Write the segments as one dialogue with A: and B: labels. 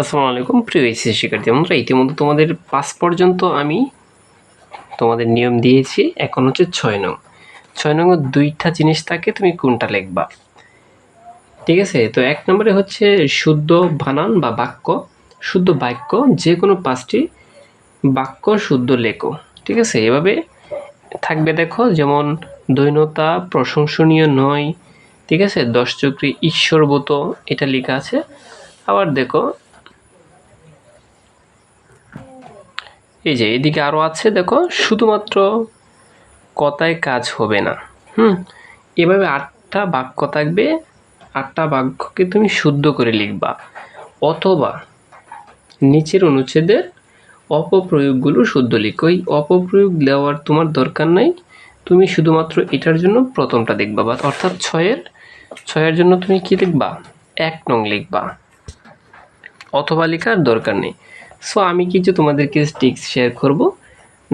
A: আসসালামু আলাইকুম। প্রিয় এইচএসসি শিক্ষার্থী বন্ধুরা, ইতিমধ্যে তোমাদের পাঁচ পর্যন্ত আমি তোমাদের নিয়ম দিয়েছি। এখন হচ্ছে ছয় নং। ছয় নং দুইটা জিনিস থাকে, তুমি কোনটা লিখবা? ঠিক আছে? তো এক নম্বরে হচ্ছে শুদ্ধ বানান বা বাক্য, শুদ্ধ বাক্য যে কোনো পাঁচটি বাক্য শুদ্ধ লেখো। ঠিক আছে? এভাবে থাকবে দেখো, যেমন দৈনতা, প্রশংসনীয় নয়, ঠিক আছে? দশ চক্রী ঈশ্বরবত এটা লেখা আছে। আবার দেখো এই যে এদিকে আরও আছে, দেখো, শুধুমাত্র কথায় কাজ হবে না। হুম? এভাবে আটটা বাক্য থাকবে, আটটা বাক্যকে তুমি শুদ্ধ করে লিখবা। অথবা নিচের অনুচ্ছেদের অপপ্রয়োগগুলো শুদ্ধ লিখো। এই অপপ্রয়োগ দেওয়ার তোমার দরকার নাই। তুমি শুধুমাত্র এটার জন্য প্রথমটা দেখবা বা, অর্থাৎ ছয়ের ছয়ের জন্য তুমি কি লিখবা? এক নং লিখবা। অথবা লেখার দরকার নেই। সো আমি কিছু তোমাদেরকে টিক্স শেয়ার করব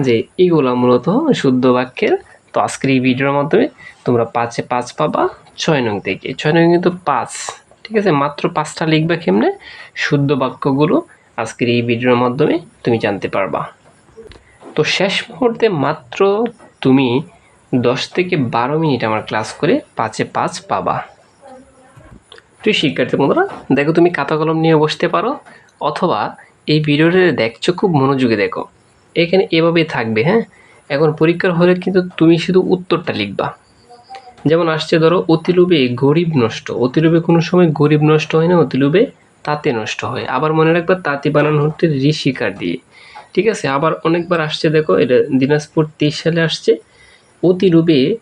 A: যে এগুলো মূলত শুদ্ধ বাক্যের। তো আজকের এই ভিডিওর মাধ্যমে তোমরা পাঁচে পাঁচ পাবা, ছয় নং থেকে। ছয় নং কিন্তু পাঁচ, ঠিক আছে? মাত্র পাঁচটা লিখবা কেমনে? শুদ্ধ বাক্যগুলো আজকের এই ভিডিওর মাধ্যমে তুমি জানতে পারবা। তো শেষ মুহূর্তে মাত্র তুমি দশ থেকে বারো মিনিট আমার ক্লাস করে পাঁচে পাঁচ পাবা। তুই শিক্ষার্থী বন্ধুরা, দেখো তুমি খাতা কলম নিয়ে বসতে পারো, অথবা এই ভিডিওটা দেখছ খুব মনোযোগে দেখো। এখানে এভাবেই থাকবে হ্যাঁ? এখন পরীক্ষার হলে কিন্তু তুমি শুধু উত্তরটা লিখবা। যেমন আসছে ধরো, অতিলোভে গরিব নষ্ট। অতিলোভে কোনো সময় গরিব নষ্ট হয় না, অতিলোভে তাতে নষ্ট হয়। আবার মনে রাখবা, তাঁতি বানানো হচ্ছে ঋষিকার দিয়ে। ঠিক আছে? আবার অনেকবার আসছে দেখো, এটা দিনাজপুর তেইশ সালে আসছে। অতিলোভে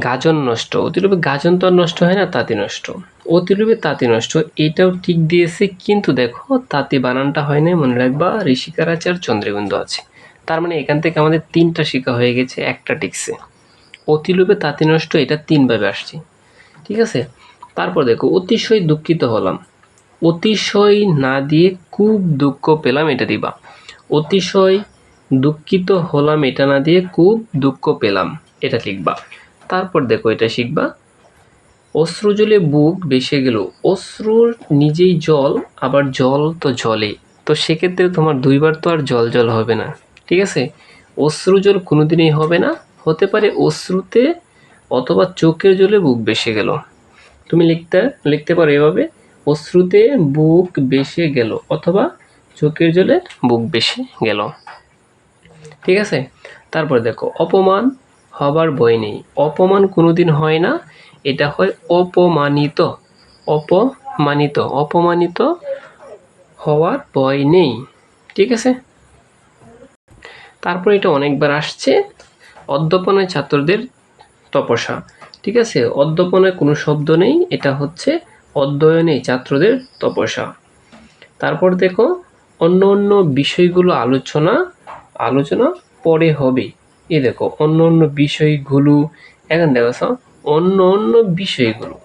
A: গাজন নষ্ট অতিলোভে গাজন তো নষ্ট হয় না, তাঁতি নষ্ট। অতিলোভে তাঁতি নষ্ট, এটাও ঠিক দিয়েছে, কিন্তু দেখো, তাঁতি বানানটা হয় না মনে রাখবা ঋষিকার আছে আর চন্দ্রবিন্দু আছে। তার মানে এখান থেকে আমাদের তিনটা শিখা হয়ে গেছে, একটা টিকছে। অতিলোভে তাঁতি নষ্ট, এটা তিনভাবে আসছে। ঠিক আছে? তারপর দেখো, অতিশয় দুঃখিত হলাম। অতিশয় না দিয়ে খুব দুঃখ পেলাম এটা দিবা। অতিশয় দুঃখিত হলাম এটা না দিয়ে খুব দুঃখ পেলাম, এটা লিখবা। তারপর দেখো এটা শিখবা। অশ্রু জলে বুক বেসে গেল। অশ্রুর নিজেই জল, আবার জল তো জলে। তো সেক্ষেত্রে তোমার দুইবার তো আর জল জল হবে না। ঠিক আছে? অশ্রু জল কোনোদিনই হবে না। হতে পারে অশ্রুতে অথবা চোখের জলে বুক বেসে গেল। তুমি লিখতে লিখতে পারো এভাবে। অশ্রুতে বুক বেসে গেল অথবা চোখের জলে বুক বেসে গেল। ঠিক আছে? তারপর দেখো, অপমান হবার ভয় নেই। অপমান কোনোদিন হয় না। এটা হয় অপমানিত। অপমানিত। অপমানিত হওয়ার ভয় নেই। ঠিক আছে? তারপর এটা অনেকবার আসছে। অধ্যাপনায় ছাত্রদের তপস্যা। ঠিক আছে? অধ্যাপনায় কোনো শব্দ নেই। এটা হচ্ছে অধ্যয়নে ছাত্রদের তপস্যা। তারপর দেখো, অন্য অন্য বিষয়গুলো আলোচনা আলোচনা পরে হবে। এই দেখো, অন্য অন্য বিষয়গুলো, এখন দেখো অন্য অন্য বিষয়গুলো।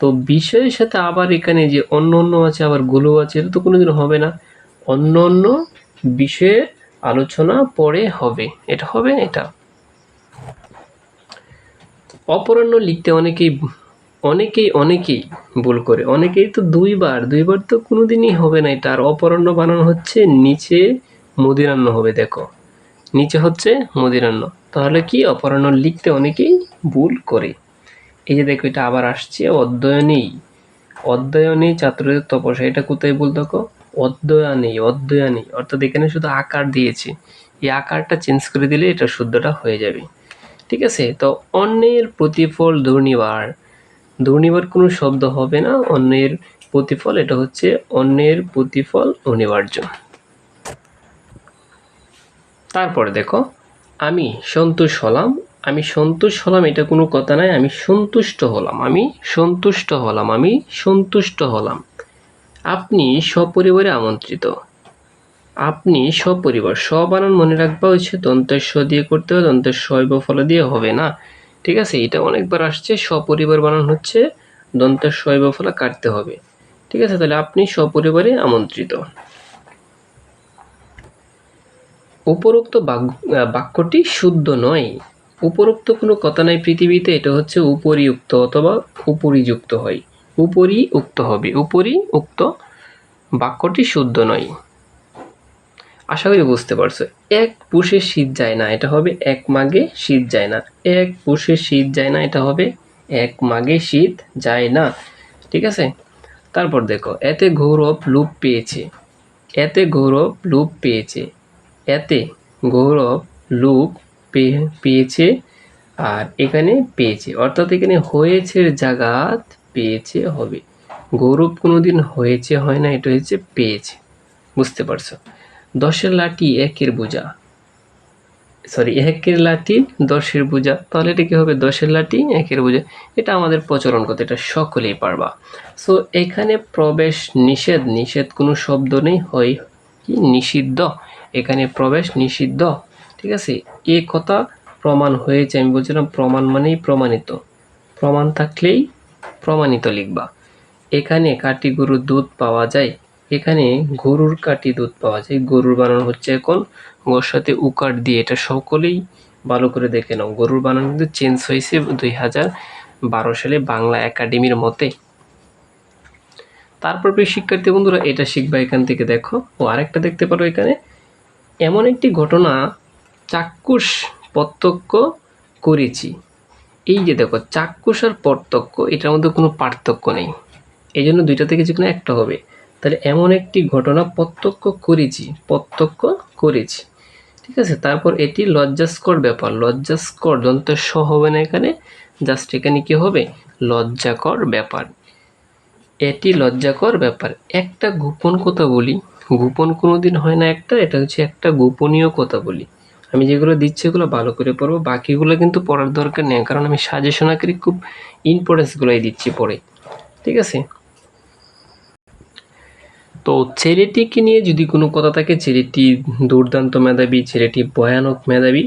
A: তো বিষয়ের সাথে আবার এখানে যে অন্য অন্য আছে, আবারগুলো আছে, এটা তো কোনোদিন হবে না। অন্য অন্য বিষয়ের আলোচনা পরে হবে। এটা হবে এটা? অপরাহ্ন লিখতে অনেকেই অনেকেই অনেকেই ভুল করে। অনেকেই তো দুইবার দুইবার তো কোনোদিনই হবে না এটা। আর অপরাহ্ন বানানো হচ্ছে নিচে মুদিরান্ন হবে দেখো। নিচে হচ্ছে মুদিরান্ন। তাহলে কি? অপরাহ্ন লিখতে অনেকেই ভুল করে। এই যে দেখো, এটা আবার আসছে অধ্যয়নেই। অধ্যয়নেই ছাত্রদের তপস্যা। এটা কোথায় বল দেখো? অধ্যয়নেই অধ্যয়নেই। অর্থাৎ এখানে শুধু আকার দিয়েছে। এই আকারটা চেঞ্জ করে দিলে এটা শুদ্ধটা হয়ে যাবে। ঠিক আছে? তো অন্যের প্রতিফল দুর্নিবার। দুর্নিবার কোনো শব্দ হবে না। অন্যের প্রতিফল, এটা হচ্ছে অন্যের প্রতিফল অনিবার্য। তারপরে দেখো, আমি সন্তোষ হলাম, আমি সন্তোষ হলাম এটা কোনো কথা নয় আমি সন্তুষ্ট হলাম, আমি সন্তুষ্ট হলাম, আমি সন্তুষ্ট হলাম। আপনি সপরিবারে আমন্ত্রিত। আপনি সপরিবার সবানান মনে রাখবা হচ্ছে দন্তেশ্ব দিয়ে করতে হবে দন্তেশ্ব ফল দিয়ে হবে না। ঠিক আছে? এটা অনেকবার আসছে, সপরিবার বানান হচ্ছে দন্তেশ্ব ফলা কাটতে হবে। ঠিক আছে? তাহলে আপনি সপরিবারে আমন্ত্রিত। উপরোক্ত বাক্যটি শুদ্ধ নয়। উপরোক্ত কোনো কথা নাই পৃথিবীতে, এটা হচ্ছে উপরিউক্ত অথবা উপরিযুক্ত হয়। উপরি উক্ত হবে উপরি উক্ত বাক্যটি শুদ্ধ নয়। আশা করি বুঝতে পারছ, এক পুষে শীত যায় না, এটা হবে এক মাগে শীত যায় না। এক পুষে শীত যায় না, এটা হবে এক মাগে শীত যায় না। ঠিক আছে? তারপর দেখো, এতে গৌরব লুপ পেয়েছে। এতে গৌরব লুপ পেয়েছে। এতে গৌরব লুপ পেয়েছে আর এখানে পেয়েছে। অর্থাৎ এখানে হয়েছে জাগাত পেয়েছে হবে। গৌরব কোনোদিন হয়েছে, হয় না, এটা হচ্ছে পেয়েছে। বুঝতে পারছ? দশের লাঠি একের বোঝা। সরি একের লাঠি, দশের বোঝা। তাহলে এটা কি হবে? দশের লাঠি, একের বোঝা। এটা আমাদের প্রচলন কথা, এটা সকলেই পারবা। সো এখানে প্রবেশ নিষেধ নিষেধ কোনো শব্দ নেই, হয় কি? নিষিদ্ধ। এখানে প্রবেশ নিষিদ্ধ। ঠিক আছে? এ কথা প্রমাণ হয়েছে। আমি বলছিলাম প্রমাণ মানেই প্রমাণিত। প্রমাণ থাকলেই প্রমাণিত লিখবা। এখানে কাটি গরুর দুধ পাওয়া যায়। এখানে গরুর কাটি দুধ পাওয়া যায়। গরুর বানানো হচ্ছে এখন গোর সাথে উকার দিয়ে। এটা সকলেই ভালো করে দেখে নাও। গরুর বানানো কিন্তু চেঞ্জ হয়েছে দুই হাজার বারো সালে বাংলা একাডেমির মতে। তারপর প্রিয় শিক্ষার্থী বন্ধুরা, এটা শিখবা এখান থেকে দেখো। ও আরেকটা দেখতে পারো এখানে। এমন একটি ঘটনা চাক্ষুষ প্রত্যক্ষ করেছি। এই যে দেখো, চাক্ষুষ আর প্রত্যক্ষ, এটার মধ্যে কোনো পার্থক্য নেই। এই জন্য দুইটা থেকে যে কোনো একটা হবে। তাহলে এমন একটি ঘটনা প্রত্যক্ষ করেছি প্রত্যক্ষ করেছি। ঠিক আছে? তারপর এটি লজ্জাস্কর ব্যাপার। লজ্জাস্কর যন্ত্র স হবে না এখানে। জাস্ট এখানে কি হবে? লজ্জাকর ব্যাপার। এটি লজ্জাকর ব্যাপার। একটা গোপন কথা বলি। গোপন কোনো দিন হয় না একটা, এটা হচ্ছে একটা গোপনীয় কথা বলি। আমি যেগুলো দিচ্ছি এগুলো ভালো করে পড়ব, বাকিগুলো কিন্তু পড়ার দরকার নেই, কারণ আমি সাজেশন আকারে খুব ইম্পর্টেন্সগুলোই দিচ্ছি পড়ে। ঠিক আছে? তো ছেলেটিকে নিয়ে যদি কোনো কথা থাকে, ছেলেটি দুর্দান্ত মেধাবী, ছেলেটি ভয়ানক মেধাবী,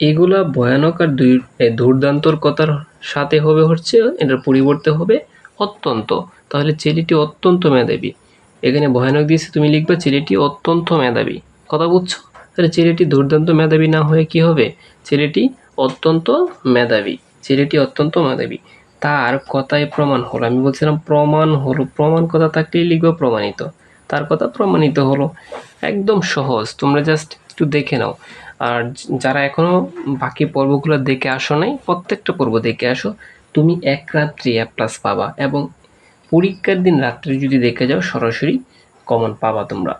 A: এগুলা ভয়ানক আর দুই দুর্দান্তর কথার সাথে হবে হচ্ছে, এটার পরিবর্তে হবে অত্যন্ত তাহলে ছেলেটি অত্যন্ত মেধাবী। এখানে ভয়ানক দিয়েছে তুমি লিখবে, ছেলেটি অত্যন্ত মেধাবী। কথা বুঝছ? তাহলে ছেলেটি দুর্দান্ত মেধাবী না হয়ে কি হবে? ছেলেটি অত্যন্ত মেধাবী। ছেলেটি অত্যন্ত মেধাবী। তার কথায় প্রমাণ হলো। আমি বলছিলাম প্রমাণ হলো। প্রমাণ কথা থাকলেই লিখব প্রমাণিত। তার কথা প্রমাণিত হলো। একদম সহজ। তোমরা জাস্ট একটু দেখে নাও। আর যারা এখনও বাকি পর্বগুলো দেখে আসো নাই, প্রত্যেকটা পর্ব দেখে আসো। তুমি এক রাত্রি এক প্লাস পাবা এবং পরীক্ষার দিন রাত্রে যদি দেখে যাও, সরাসরি কমন পাবা তোমরা।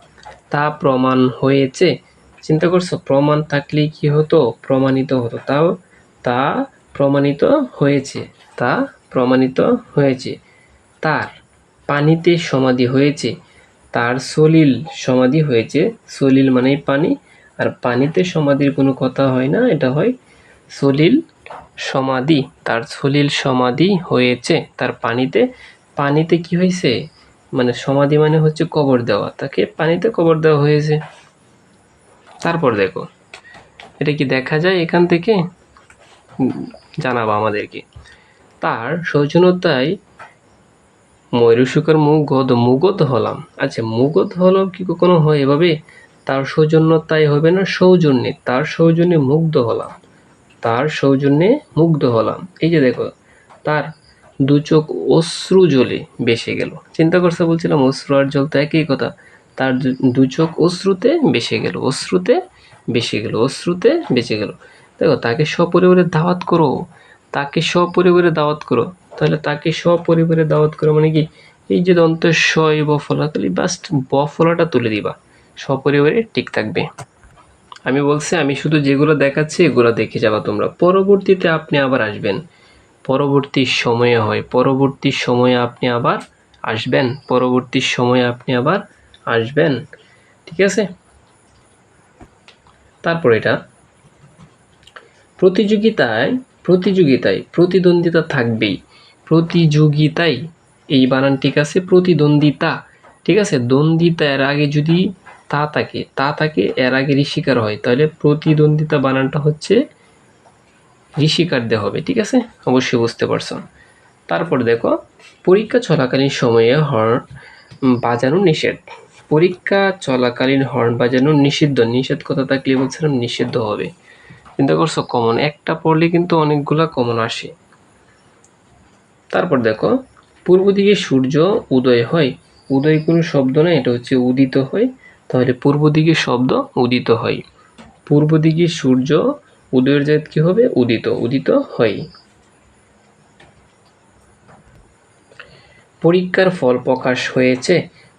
A: তা প্রমাণ হয়েছে। চিন্তা করছ, প্রমাণ থাকলেই কি হতো? প্রমাণিত হতো। তাও তা প্রমাণিত হয়েছে। তা প্রমাণিত হয়েছে। তার পানিতে সমাধি হয়েছে। তার সলিল সমাধি হয়েছে। সলিল মানেই পানি। আর পানিতে সমাধির কোনো কথা হয় না, এটা হয় সলিল সমাধি। তার সলিল সমাধি হয়েছে। তার পানিতে পানিতে কি হয়েছে? মানে সমাধি মানে হচ্ছে কবর দেওয়া। তাকে পানিতে কবর দেওয়া হয়েছে। তারপর দেখো, এটা কি দেখা যায় এখান থেকে? জানাব আমাদেরকে। তার সৌজন্যতায় ময়ূরশুকার মুগধ মুগধ হলাম। আচ্ছা মুগধ হলাম কি কখনো হয় এভাবে? তার সৌজন্যতায় হবে না সৌজন্যে। তার সৌজন্যে মুগ্ধ হলাম। তার সৌজন্যে মুগ্ধ হলাম। এই যে দেখো, তার দু চোখ অশ্রু জলে বেসে গেল। চিন্তা করছে, বলছিলাম, অশ্রু আর জল তো একই কথা। তার দু- চোখ অশ্রুতে বেসে গেল, অশ্রুতে বেসে গেল, অশ্রুতে বেঁচে গেল। দেখো, তাকে সপরিবারে দাওয়াত করো, তাকে সপরিবারে দাওয়াত করো। তাহলে তাকে সপরিবারে দাওয়াত করো মানে কি? এই যে দন্ত সই বফলা, তাহলে বাস্ট বফলাটা তুলে দিবা। সপরিবারে ঠিক থাকবে। আমি বলছি, আমি শুধু যেগুলো দেখাচ্ছি, এগুলো দেখে যাবা তোমরা। পরবর্তীতে আপনি আবার আসবেন। পরবর্তী সময়ে হয়। পরবর্তী সময়ে আপনি আবার আসবেন। পরবর্তী সময়ে আপনি আবার আসবেন। ঠিক আছে? তারপর এটা। প্রতিযোগিতায় প্রতিযোগিতায় প্রতিদ্বন্দ্বিতা থাকবেই। প্রতিযোগিতায়, এই বানান ঠিক আছে? প্রতিদ্বন্দ্বিতা। ঠিক আছে? দ্বন্দ্বিতা এর আগে যদি তা থাকে তা থাকে, এর আগে ঋষিকার হয়। তাহলে প্রতিদ্বন্দ্বিতা বানানটা হচ্ছে ঋষিকার দিয়ে হবে, ঠিক আছে? অবশ্যই বুঝতে পারছ। তারপর দেখো, পরীক্ষা চলাকালীন সময়ে হর্ন বাজানো নিষেধ। পরীক্ষা চলাকালীন হর্ন বাজানো নিষিদ্ধ। নিষেধ কথা থাকলে বলছিলাম নিষিদ্ধ হবে। চিন্তা করছ কমন একটা পড়লে কিন্তু অনেকগুলা কমন আসে। তারপর দেখো, পূর্ব দিকে সূর্য উদয় হয়। উদয় কোনো শব্দ না, এটা হচ্ছে উদিত হয়। তাহলে পূর্ব দিকে শব্দ উদিত হয়। পূর্ব দিকে সূর্য উদয়ের জাত কি হবে? উদিত। উদিত হয় পরীক্ষার ফল প্রকাশ হয়েছে।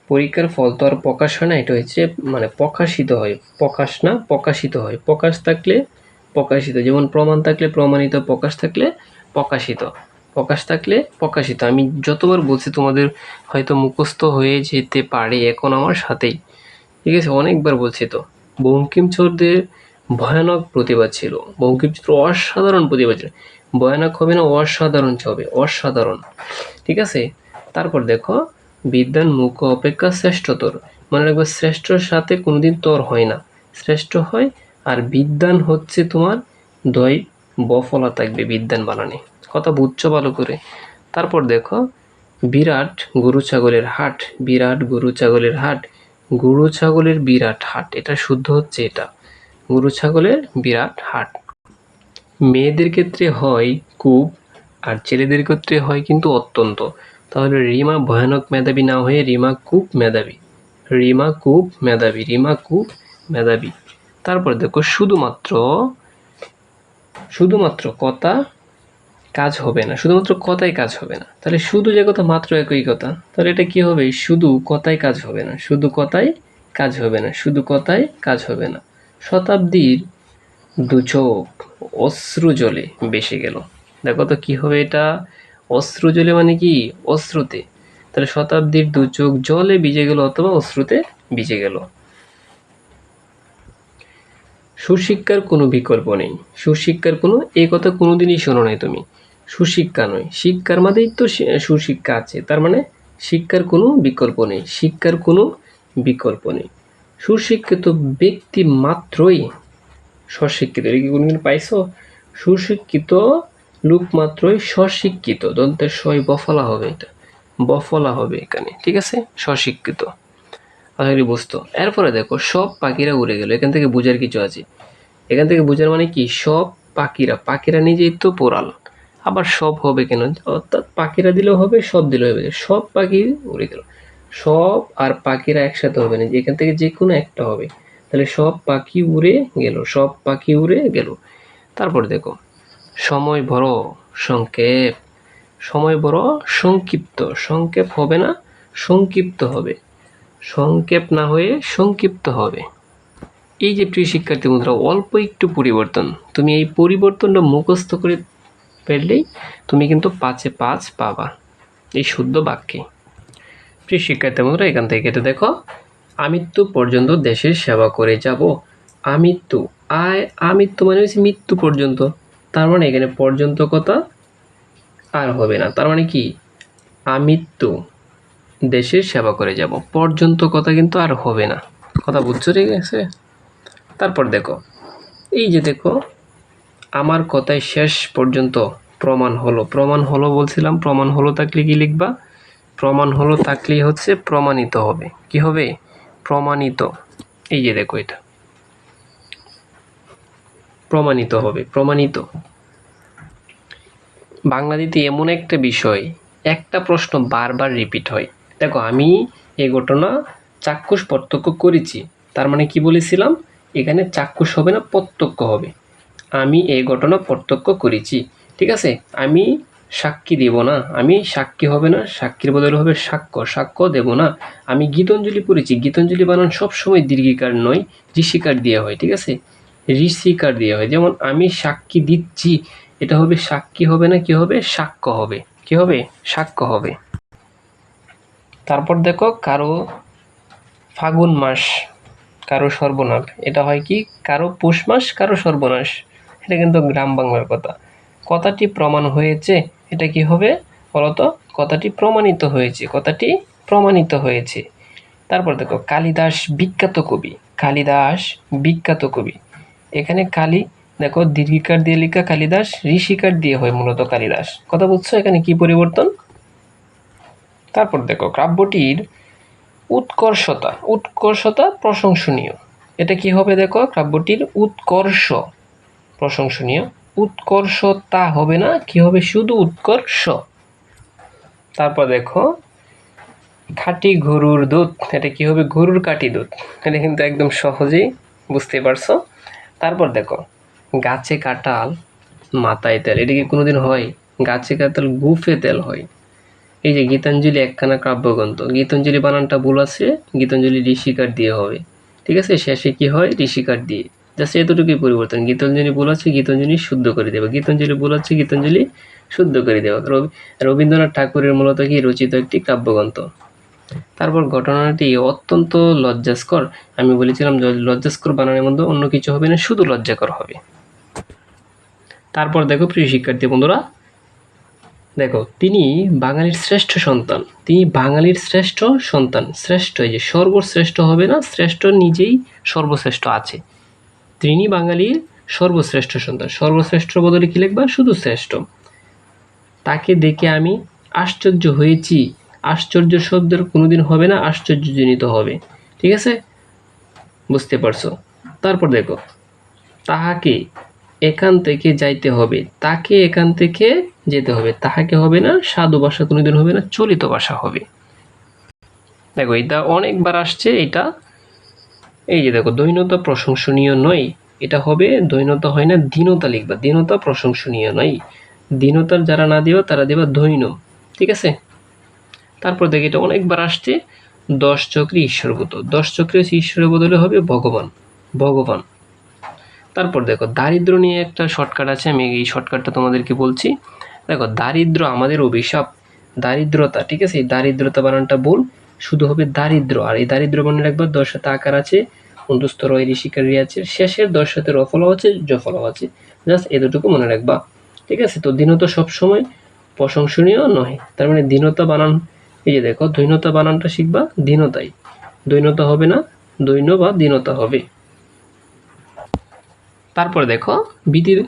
A: পরীক্ষার ফল তো আর প্রকাশ হয় না, এটা হচ্ছে মানে প্রকাশিত হয়। প্রকাশ না, প্রকাশিত হয়। প্রকাশ থাকলে প্রকাশিত। যেমন প্রমাণ থাকলে প্রমাণিত, প্রকাশ থাকলে প্রকাশিত। প্রকাশ থাকলে প্রকাশিত। আমি যতবার বলছি তোমাদের হয়তো মুখস্থ হয়ে যেতে পারে এখন আমার সাথেই। ঠিক আছে? অনেকবার বলছি তো। বঙ্কিমচন্দ্রের ভয়ানক প্রতিবাদ ছিল। বঙ্কিমচন্দ্র অসাধারণ প্রতিবাদ ছিল। ভয়ানক হবে না, অসাধারণ হবে, অসাধারণ। ঠিক আছে? তারপর দেখো বিদ্যান মুখ অপেক্ষা শ্রেষ্ঠতর। মনে রাখবে, শ্রেষ্ঠর সাথে কোনোদিন তর হয় না। শ্রেষ্ঠ হয়, আর বিদ্যান হচ্ছে তোমার দই বফলা থাকবে বিদ্যান বানানে। কথা বুঝছ ভালো করে? তারপর দেখো, বিরাট গরু ছাগলের হাট, বিরাট গরু ছাগলের হাট, গরু ছাগলের বিরাট হাট। এটা শুদ্ধ হচ্ছে এটা। গরু ছাগলের বিরাট হাট। মেয়েদের ক্ষেত্রে হয় খুব আর ছেলেদের ক্ষেত্রে হয় কিন্তু অত্যন্ত। তাহলে রিমা ভয়ানক মেধাবী না হয়ে রিমা খুব মেধাবী। রিমা খুব মেধাবী, রিমা খুব মেধাবী। তারপর দেখো শুধুমাত্র শুধুমাত্র কথা কাজ হবে না, শুধুমাত্র কথাই কাজ হবে না। তাহলে শুধু যে কথা মাত্র একই কথা, তাহলে এটা কি হবে? শুধু কথাই কাজ হবে না, শুধু কথাই কাজ হবে না, শুধু কথাই কাজ হবে না। শতাব্দীর দু চোখ অশ্রু জলে বেসে গেল। দেখো তো কি হবে এটা? অশ্রু জলে মানে কি? অশ্রুতে। তাহলে শতাব্দীর দু চোখ জলে ভিজে গেল অথবা অশ্রুতে ভিজে গেল। সুশিক্ষার কোনো বিকল্প নেই। সুশিক্ষার কোনো এই কথা কোনোদিনই শোনো নাই তুমি। সুশিক্ষা নয়। শিক্ষার মধ্যেই তো সুশিক্ষা আছে। তার মানে শিক্ষার কোনো বিকল্প নেই। শিক্ষার কোনো বিকল্প নেই। সুশিক্ষিত ব্যক্তি মাত্রই স্বশিক্ষিত। এটা কি কোনদিন পাইছো? সুশিক্ষিত লোক মাত্রই স্বশিক্ষিত। দন্তের সই বফলা হবে এটা। বফলা হবে এখানে, ঠিক আছে? স্বশিক্ষিত। আশা বুঝতো এরপরে দেখো, সব পাখিরা উড়ে গেল। এখান থেকে বোঝার কিছু আছে। এখান থেকে বোঝার মানে কি? সব পাখিরা পাখিরা নিজেই তো পোড়াল। আবার সব হবে কেন? অর্থাৎ পাখিরা দিলেও হবে, সব দিলেও হবে। সব পাখি উড়ে গেল। সব আর পাখিরা একসাথে হবে না এখান থেকে যে কোনো একটা হবে। তাহলে সব পাখি উড়ে গেল, সব পাখি উড়ে গেল। তারপর দেখো, সময় বড়, সংক্ষেপ। সময় বড়, সংক্ষিপ্ত। সংক্ষেপ হবে না, সংক্ষিপ্ত হবে। সংক্ষেপ না হয়ে সংক্ষিপ্ত হবে। এই যে প্রিয় শিক্ষার্থী বন্ধুরা, অল্প একটু পরিবর্তন। তুমি এই পরিবর্তনটা মুখস্থ করে ফেললেই তুমি কিন্তু পাঁচে পাঁচ পাবা। এই শুদ্ধ বাক্যে। প্রিয় শিক্ষার্থী বন্ধুরা, এখান থেকে এটা দেখো। আমৃত্যু পর্যন্ত দেশের সেবা করে যাব। আমৃত্যু আয় আমৃত্যু মানে হচ্ছে মৃত্যু পর্যন্ত। তার মানে এখানে পর্যন্ত কথা আর হবে না। তার মানে কি? আমৃত্যু দেশের সেবা করে যাব। পর্যন্ত কথা কিন্তু আর হবে না। কথা বুঝছ ঠিক আছে? তারপর দেখো, এই যে দেখো, আমার কথায় শেষ পর্যন্ত প্রমাণ হলো। প্রমাণ হলো বলছিলাম, প্রমাণ হলো থাকলে কি লিখবা? প্রমাণ হলো থাকলেই হচ্ছে প্রমাণিত হবে। কি হবে? প্রমাণিত। এই যে দেখো এটা। প্রমাণিত হবে, প্রমাণিত। বাংলাদেশে এমন একটা বিষয়, একটা প্রশ্ন বারবার রিপিট হয়। দেখো, আমি এই ঘটনা চাক্ষুষ প্রত্যক্ষ করেছি। তার মানে কি বলেছিলাম? এখানে চাক্ষুষ হবে না প্রত্যক্ষ হবে। আমি এই ঘটনা প্রত্যক্ষ করেছি। ঠিক আছে? আমি সাক্ষী দেব না। আমি সাক্ষী হবে না, সাক্ষীর বদলে হবে সাক্ষ্য। সাক্ষ্য দেব না। আমি গীতাঞ্জলি পড়েছি। গীতাঞ্জলি বানান সবসময় দীর্ঘিকার নয়, ঋষিকার দেওয়া হয়, ঠিক আছে? ঋষিকার দেওয়া হয়। যেমন আমি সাক্ষী দিচ্ছি, এটা হবে সাক্ষী হবে না, কি হবে? সাক্ষ্য হবে। কি হবে? সাক্ষ্য হবে। তারপর দেখো, কারও ফাগুন মাস, কারও সর্বনাশ। এটা হয় কি? কারও পৌষ মাস, কারও সর্বনাশ। এটা কিন্তু গ্রাম বাংলার কথা। কথাটি প্রমাণ হয়েছে এটা কি হবে? বলতো, কথাটি প্রমাণিত হয়েছে, কথাটি প্রমাণিত হয়েছে। তারপর দেখো, কালিদাস বিখ্যাত কবি, কালিদাস বিখ্যাত কবি। এখানে কালি, দেখো, দীর্ঘিকার দিয়ে লেখা কালিদাস, ঋষিকার দিয়ে হয় মূলত কালিদাস। কথা বুঝছ? এখানে কি পরিবর্তন? তারপর দেখো, কাব্যটির উৎকর্ষতা উৎকর্ষতা প্রশংসনীয়। এটা কি হবে দেখো? কাব্যটির উৎকর্ষ প্রশংসনীয়। উৎকর্ষতা হবে না, কি হবে? শুধু উৎকর্ষ। তারপর দেখো, খাঁটি গরুর দুধ, এটা কি হবে? গরুর কাটি দুধ। এটা কিন্তু একদম সহজেই বুঝতে পারছ। তারপর দেখো, গাছে কাঁঠাল, মাথায় তেল। এটা কি কোনোদিন হয়? গাছে কাঁঠাল গুফে তেল হয়। এই যে গীতাঞ্জলি একখানা কাব্যগ্রন্থ। গীতাঞ্জলি বানানটা ভুল আছে, গীতাঞ্জলি ঋষিকার দিয়ে হবে। ঠিক আছে? শেষে কি হয়? ঋষিকার দিয়ে। জাস্ট এতটুকুই পরিবর্তন। গীতাঞ্জলি ভুল আছে গীতাঞ্জলি শুদ্ধ করে দেবে। গীতাঞ্জলি ভুল আছে গীতাঞ্জলি শুদ্ধ করে দেওয়া রবি রবীন্দ্রনাথ ঠাকুরের মূলত কি? রচিত একটি কাব্যগ্রন্থ। তারপর ঘটনাটি অত্যন্ত লজ্জাস্কর। আমি বলেছিলাম লজ্জাস্কর বানানোর মধ্যে অন্য কিছু হবে না, শুধু লজ্জাকর হবে। তারপর দেখো, প্রিয় শিক্ষার্থী বন্ধুরা, দেখো, তিনি বাঙালির শ্রেষ্ঠ সন্তান। তিনি বাঙালির শ্রেষ্ঠ সন্তান। শ্রেষ্ঠ, এই যে সর্বশ্রেষ্ঠ হবে না, শ্রেষ্ঠ নিজেই সর্বশ্রেষ্ঠ আছে। তিনি বাঙালির সর্বশ্রেষ্ঠ সন্তান। সর্বশ্রেষ্ঠ বদলে কি লিখবা? শুধু শ্রেষ্ঠ। তাকে দেখে আমি আশ্চর্য হয়েছি। আশ্চর্য শব্দের কোনোদিন হবে না, আশ্চর্যজনিত হবে। ঠিক আছে? বুঝতে পারছ? তারপর দেখো, তাহাকে এখান থেকে যাইতে হবে। তাকে এখান থেকে যেতে হবে। তাহাকে হবে না, সাধু ভাষা কোনোদিন হবে না, চলিত ভাষা হবে। দেখো এটা অনেকবার আসছে এটা এই যে দেখো, দৈনতা প্রশংসনীয় নয়, এটা হবে দৈনতা হয় না দীনতা লিখবা। দীনতা প্রশংসনীয় নয়। দীনতার যারা না দিবা, তারা দিবা দৈন, ঠিক আছে? তারপর দেখো এটা অনেকবার আসছে, দশ চক্রে ঈশ্বরভূত দশ চক্রে ঈশ্বরের বদলে হবে ভগবান ভগবান। তারপর দেখো, দারিদ্র নিয়ে একটা শর্টকাট আছে, আমি এই শর্টকাটটা তোমাদেরকে বলছি। দেখো, দারিদ্র আমাদের অভিশাপ, দারিদ্রতা, ঠিক আছে? এই দারিদ্রতা বানানটা বল। শুধু হবে দারিদ্র। আর এই দারিদ্র বানান একবার দশ আকার আছে, অন্তস্থ রয় ঋষিকারী আছে শেষের দশ সাথে রফলাও আছে জফলাও আছে। জাস্ট এ দুটুকু মনে রাখবা। ঠিক আছে? তো দীনতা সবসময় প্রশংসনীয় নয় তার মানে দীনতা বানান, এই যে দেখো, দৈনতা বানানটা শিখবা, দীনতাই। দৈনতা হবে না দৈন্য বা দীনতা হবে। তারপরে দেখো, বিধির,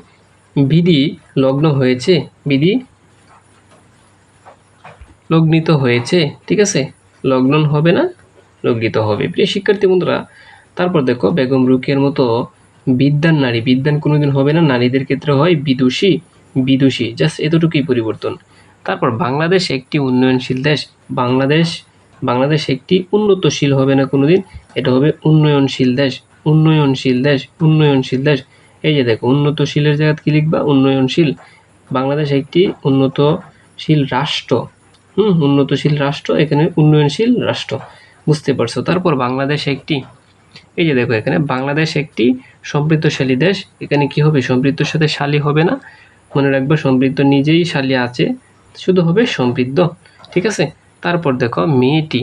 A: বিধি লগ্ন হয়েছে, বিধি লগ্নিত হয়েছে, ঠিক আছে? লগ্নন হবে না, লগ্নিত হবে। প্রিয় শিক্ষার্থী বন্ধুরা, তারপর দেখো, বেগম রুকের মতো বিদ্যান নারী। বিদ্যান কোনোদিন হবে না, নারীদের ক্ষেত্রে হয় বিদুষী বিদুষী। জাস্ট এতটুকুই পরিবর্তন। তারপর বাংলাদেশ একটি উন্নয়নশীল দেশ। বাংলাদেশ বাংলাদেশ একটি উন্নতশীল হবে না কোনোদিন, এটা হবে উন্নয়নশীল দেশ উন্নয়নশীল দেশ উন্নয়নশীল দেশ। এই যে দেখো, উন্নতশীলের জায়গায় কি লিখবা? উন্নয়নশীল। বাংলাদেশ একটি উন্নতশীল রাষ্ট্র। হুম, উন্নতশীল রাষ্ট্র, এখানে উন্নয়নশীল রাষ্ট্র। বুঝতে পারছ? তারপর বাংলাদেশ একটি। এই যে দেখো এখানে, বাংলাদেশ একটি সমৃদ্ধশালী দেশ। এখানে কি হবে? সমৃদ্ধর সাথে শালী হবে না। মনে রাখবে, সমৃদ্ধ নিজেই শালী আছে, শুধু হবে সমৃদ্ধ। ঠিক আছে? তারপর দেখো, মেয়েটি।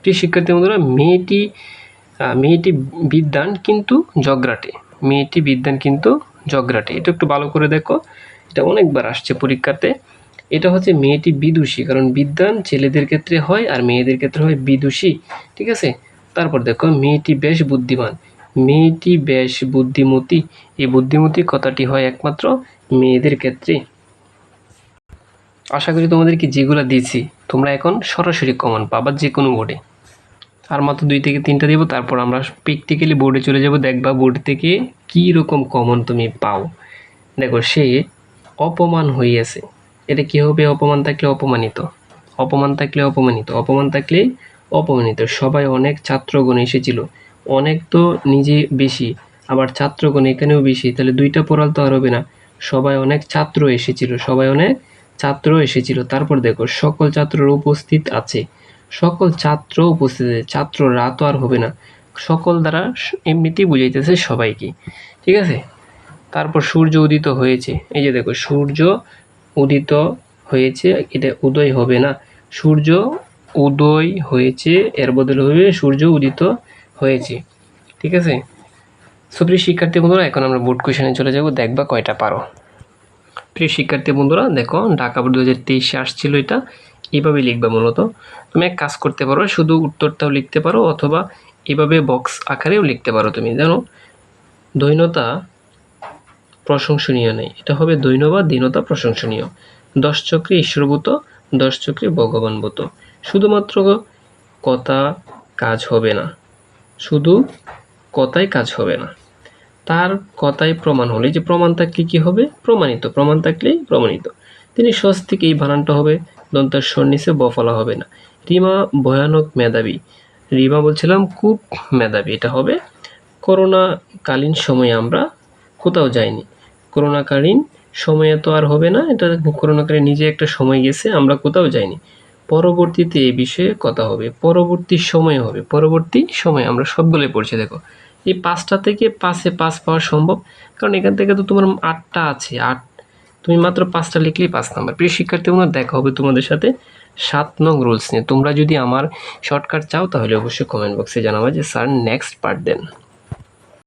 A: প্রিয় শিক্ষার্থী বন্ধুরা, মেয়েটি মেয়েটি বিদ্যান কিন্তু জগরাটে। মেয়েটি বিদ্যান কিন্তু জগরাটে। এটা একটু ভালো করে দেখো। এটা অনেকবার আসছে পরীক্ষাতে। এটা হচ্ছে মেয়েটি বিদুষী, কারণ বিদ্যান ছেলেদের ক্ষেত্রে হয় আর মেয়েদের ক্ষেত্রে হয় বিদুষী, ঠিক আছে? তারপর দেখো, মেয়েটি বেশ বুদ্ধিমান। মেয়েটি বেশ বুদ্ধিমতী, এই বুদ্ধিমতী কথাটি হয় একমাত্র মেয়েদের ক্ষেত্রে। আশা করি তোমাদেরকে যেগুলো দিয়েছি, তোমরা এখন সরাসরি কমন পাবা যে কোনো বোর্ডে আর মাত্র দুই থেকে তিনটা দেবো, তারপর আমরা প্র্যাকটিক্যালি বোর্ডে চলে যাব। দেখবা বোর্ড থেকে কী রকম কমন তুমি পাও। দেখো, সে অপমান হইয়াছে এটা কী হবে? অপমান থাকলে অপমানিত। অপমান থাকলে অপমানিত। অপমান থাকলে অপমানিত। সবাই অনেক ছাত্রগণ এসেছিল। অনেক তো নিজে বেশি, আবার ছাত্রগণ এখানেও বেশি। তাহলে দুইটা পড়াল তো আর হবে না। সবাই অনেক ছাত্র এসেছিল। সবাই অনেক ছাত্র এসেছিল। তারপর দেখো, সকল ছাত্ররা উপস্থিত আছে। সকল ছাত্র উপস্থিত আছে। ছাত্ররা তো আর হবে না। সকল দ্বারা এমনিতেই বুঝাইতেছে সবাইকে। ঠিক আছে? তারপর সূর্য উদিত হয়েছে। এই যে দেখো, সূর্য উদিত হয়েছে, এটা উদয় হবে না। সূর্য উদয় হয়েছে, এর বদলে হবে সূর্য উদিত হয়েছে। ঠিক আছে? সুপ্রিয় শিক্ষার্থী বন্ধুরা, এখন আমরা বোর্ড কোয়েশনে চলে যাব। দেখবা কয়টা পারো। প্রিয় শিক্ষার্থী বন্ধুরা, দেখো, ঢাকা বোর্ড দু হাজার তেইশে আসছিল এটা। এইভাবে লিখবা মূলত। তুমি এক কাজ করতে পারো, শুধু উত্তরটাও লিখতে পারো, অথবা এভাবে বক্স আকারেও লিখতে পারো তুমি। জানো, দৈনতা প্রশংসনীয় নেই। এটা হবে দৈন বা দীনতা প্রশংসনীয়। দশ চক্রে ঈশ্বরভূত, দশ চক্রে ভগবানভূত। শুধুমাত্র কথা কাজ হবে না। শুধু কথাই কাজ হবে না। তার কথাই প্রমাণ হলে যে প্রমাণ থাকলে কী হবে? প্রমাণিত। প্রমাণ থাকলেই প্রমাণিত। তিনি স্বস্তিক এই বানানটা হবে, দন্তের নিচে বফলা হবে না। রিমা ভয়ানক মেধাবী। রিমা বলছিলাম, খুব মেধাবী। এটা হবে, করোনাকালীন সময়ে আমরা কোথাও যাইনি। করোনাকালীন সময়ে তো আর হবে না। এটা করোনাকালীন নিজে একটা সময় গেছে, আমরা কোথাও যাইনি। পরবর্তীতে এই বিষয়ে কথা হবে। পরবর্তী সময়ে হবে। পরবর্তী সময়ে আমরা সবগুলোই পড়ছি, দেখো। এই পাঁচটা থেকে পাঁচে পাঁচ পাওয়া সম্ভব। কারণ এখান থেকে তো তোমার আটটা আছে, আট। তুমি মাত্র পাঁচটা লিখলেই পাঁচ নাম্বার। প্রিয় শিক্ষার্থী বন্ধুরা দেখা হবে তোমাদের সাথে সাত নং রুলস নিয়ে। তোমরা যদি আমার শর্টকাট চাও, তাহলে অবশ্যই কমেন্ট বক্সে জানাবে যে, স্যার নেক্সট পার্ট দেন।